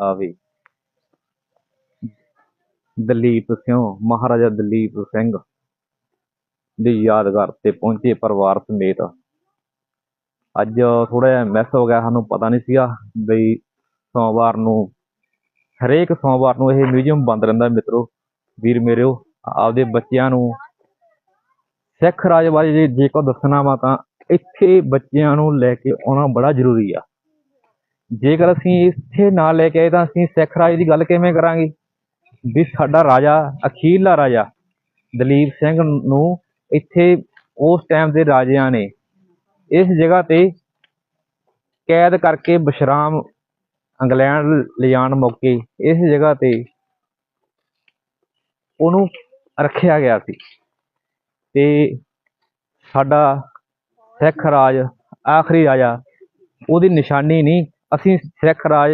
ਆਵੇ। ਦਲੀਪ ਸਿੰਘ ਮਹਾਰਾਜਾ ਦਲੀਪ ਸਿੰਘ ਦੀ ਯਾਦਗਾਰ ਤੇ ਪਹੁੰਚੇ ਪਰਿਵਾਰ ਸਮੇਤ। ਅੱਜ ਥੋੜਾ ਜਿਹਾ ਮਿਸ ਹੋ ਗਿਆ, ਸਾਨੂੰ ਪਤਾ ਨਹੀਂ ਸੀਗਾ ਬਈ ਸੋਮਵਾਰ ਨੂੰ, ਹਰੇਕ ਸੋਮਵਾਰ ਨੂੰ ਇਹ ਮਿਊਜ਼ੀਅਮ ਬੰਦ ਰਹਿੰਦਾ ਮਿੱਤਰੋ। ਵੀਰ ਮੇਰਿਓ, ਆਪਦੇ ਬੱਚਿਆਂ ਨੂੰ ਸਿੱਖ ਰਾਜ ਬਾਰੇ ਜੇ ਜੇਕਰ ਦੱਸਣਾ ਵਾ ਤਾਂ ਇੱਥੇ ਬੱਚਿਆਂ ਨੂੰ ਲੈ ਕੇ ਆਉਣਾ ਬੜਾ ਜ਼ਰੂਰੀ ਆ। ਜੇਕਰ ਅਸੀਂ ਇੱਥੇ ਨਾ ਲੈ ਕੇ ਆਏ ਤਾਂ ਅਸੀਂ ਸਿੱਖ ਰਾਜ ਦੀ ਗੱਲ ਕਿਵੇਂ ਕਰਾਂਗੇ? ਵੀ ਸਾਡਾ ਰਾਜਾ ਅਖੀਰਲਾ ਰਾਜਾ ਦਲੀਪ ਸਿੰਘ ਨੂੰ ਇੱਥੇ ਉਸ ਟਾਈਮ ਦੇ ਰਾਜਿਆਂ ਨੇ ਇਸ ਜਗ੍ਹਾ ਤੇ ਕੈਦ ਕਰਕੇ ਵਿਸ਼ਰਾਮ ਇੰਗਲੈਂਡ ਲਿਜਾਣ ਮੌਕੇ ਇਸ ਜਗ੍ਹਾ ਤੇ ਉਹਨੂੰ ਰੱਖਿਆ ਗਿਆ ਸੀ। ਤੇ ਸਾਡਾ ਸਿੱਖ ਰਾਜ, ਆਖਰੀ ਰਾਜਾ, ਉਹਦੀ ਨਿਸ਼ਾਨੀ ਨਹੀਂ ਅਸੀਂ ਸਿੱਖ ਰਾਜ